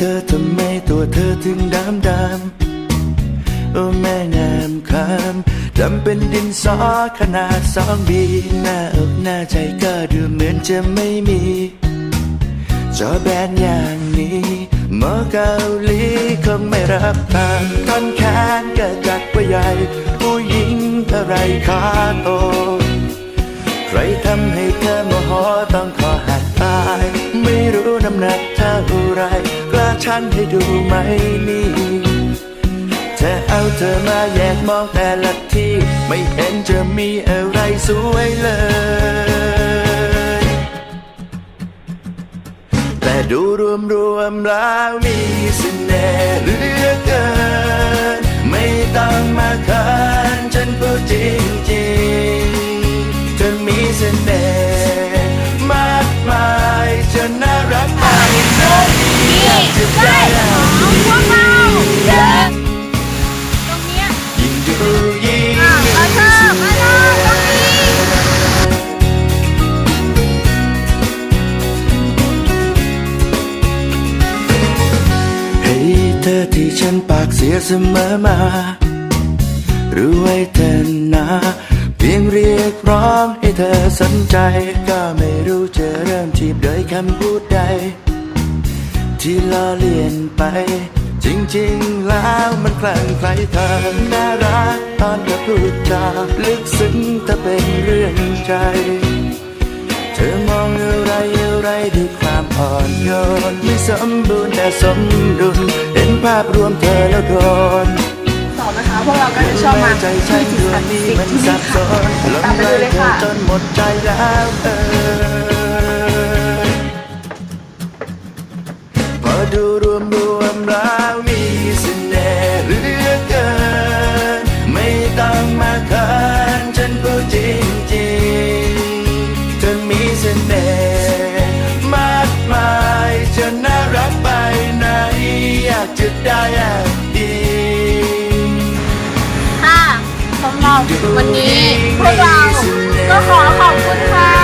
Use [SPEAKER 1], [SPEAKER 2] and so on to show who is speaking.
[SPEAKER 1] เธอทำไมตัวเธอถึงดำดำโอ้แม่งามคำดำเป็นดินสอขนาดสองบีหน้าอกหน้าใจก็ดูเหมือนจะไม่มี จอแบนอย่างนี้หมอเกาหลีคงไม่รับทางท่อนแขนก็จักว่าใหญ่ผู้หญิงอะไรขาโตใครทำให้เธอโมโหต้องขอหักตาย ไม่รู้น้ำหนัก กล้าชั่นให้ดูไหมนี่เธอเอาเธอมาแยกมองแต่ละที่ ไม่เห็นจะมีอะไรสวยเลย แต่ดูรวมรวมๆแล้วมีเสน่ห์เหลือเกิน ไม่ต้องมาเขินฉันพูดจริงจริงๆเธอมีเสน่ห์มากมายจนน่ารักไปไหนอย
[SPEAKER 2] ยิ่ง
[SPEAKER 1] ดูยิ่ง
[SPEAKER 2] อะมาเถอะมาเถอะตรงนี้
[SPEAKER 1] เฮ้เธอที่ฉันปากเสียเสมอมา รู้ไว้เธอนะเพียงเรียกร้องให้เธอสนใจ ก็ไม่รู้จะเริ่มทีบโดยคำพูดใด ที่ล้อเลียนไป จริงๆแล้ว มันคลั่งไคล้เธอน่ารักตอนเธอพูดจาลึกซึ้งแต่เป็นเรื่องใจ เธอมองอะไรอะไรด้วยความอ่อนโยนไม่สมบูรณ์แต่สมดุลเห็นภาพรวมเธอแล้วโดน
[SPEAKER 2] สอนะคะพวกเราก็จะชอบมาที่จิ
[SPEAKER 1] ด
[SPEAKER 2] ต
[SPEAKER 1] ว
[SPEAKER 2] ศั
[SPEAKER 1] ง
[SPEAKER 2] กดิ์สิท
[SPEAKER 1] มัน
[SPEAKER 2] ธิ์ที่นี่ค่ะตามไปดูเลยค่ะ
[SPEAKER 1] จนหมดใจแล้วเออพอดู สำหรัวันนี้พวกเราก็ขอขอบคุณ
[SPEAKER 2] ค่ะ